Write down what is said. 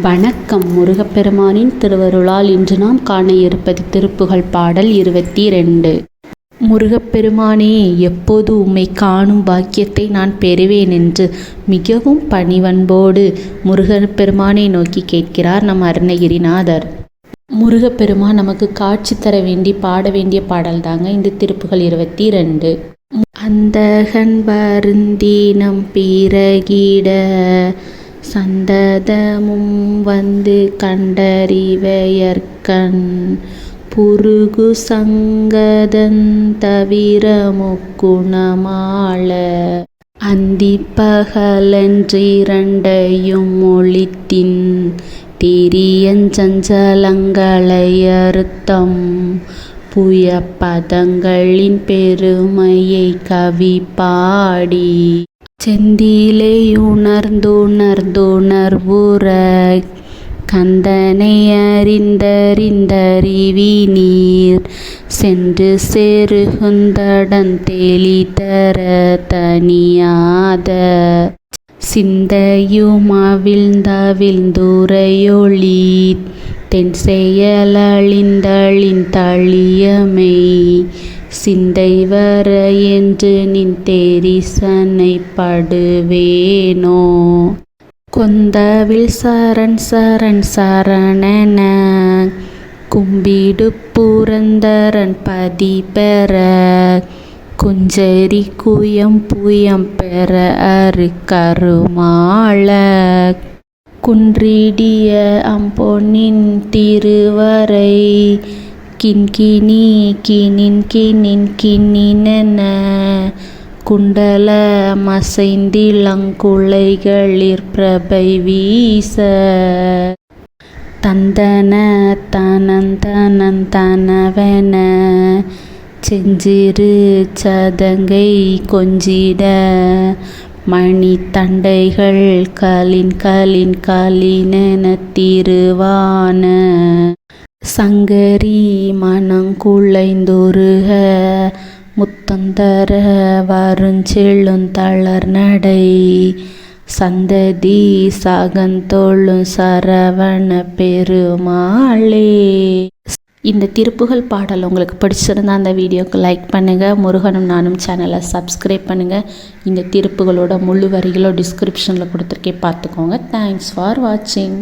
வணக்கம் முருகப்பெருமானின் திருவருளால் இன்று நாம் காண இருப்பது திருப்புகழ் பாடல் இருபத்தி ரெண்டு. முருகப்பெருமானே எப்போது உம்மை காணும் பாக்கியத்தை நான் பெறுவேன் என்று மிகவும் பணிவன்போடு முருகப்பெருமானை நோக்கி கேட்கிறார் நம் அருணகிரிநாதர். முருகப்பெருமான் நமக்கு காட்சி தர வேண்டி பாட வேண்டிய பாடல் தாங்க இந்த திருப்புகள் இருபத்தி ரெண்டு. அந்தகன் வருந்தினம் பிறகிட சந்ததமும் வந்து கண்டறிவையற்கண் புருகு சங்கதன் தவிர முக்குணமாள அந்தி பகலன்றிரண்டையும் ஒளித்தின் புயப்பதங்களின் அறுத்தம் பெருமையை கவி பாடி செந்திலை உணர்ந்துணர்ந்துணர்வுற கந்தனை அறிந்தறிந்தறிவி நீர் சென்று செருகுந்தடன் தெளிதர தனியாத சிந்தையுமவிழ்ந்தவிழ்ந்துரையொளி தென் செயலழிந்தழிந்தழியமை சிந்தை வர என்று நின் தேரிசனை படுவேனோ? கொந்தவில் சரண் சரண் சரணன கும்பிடு புரந்தரன் பதி பெற குஞ்சரி குயம் புயம் பெற அரு கருமாள. குன்றிடிய அம்பொன்னின் திருவரை கின்கினி கினின் கினின் கிண்ணினென குண்டல மசைந்திளங்குலைகளிற் பிரபை வீச. தந்தன தனந்தனன் தனவென. செஞ்சிறு சதங்கை கொஞ்சிட. மணி தண்டைகள் கலின் கலின் கலினெனத் திருவான. சங்கரி மனங்குழைந்துருக முத்தந்தர வருஞ்செழுந்தளர் நடை சந்ததி சகந்தொழும் சரவண பெருமாளே. இந்த திருப்புகழ் பாடல் உங்களுக்கு பிடிச்சிருந்தா அந்த வீடியோக்கு லைக் பண்ணுங்கள் முருகனும் நானும் சேனலை சப்ஸ்கிரைப் பண்ணுங்கள் இந்த திருப்புகளோட முழு வரிகளோ டிஸ்கிரிப்ஷனில் கொடுத்துருக்கேன். பார்த்துக்கோங்க. தேங்க்ஸ் ஃபார் வாட்சிங்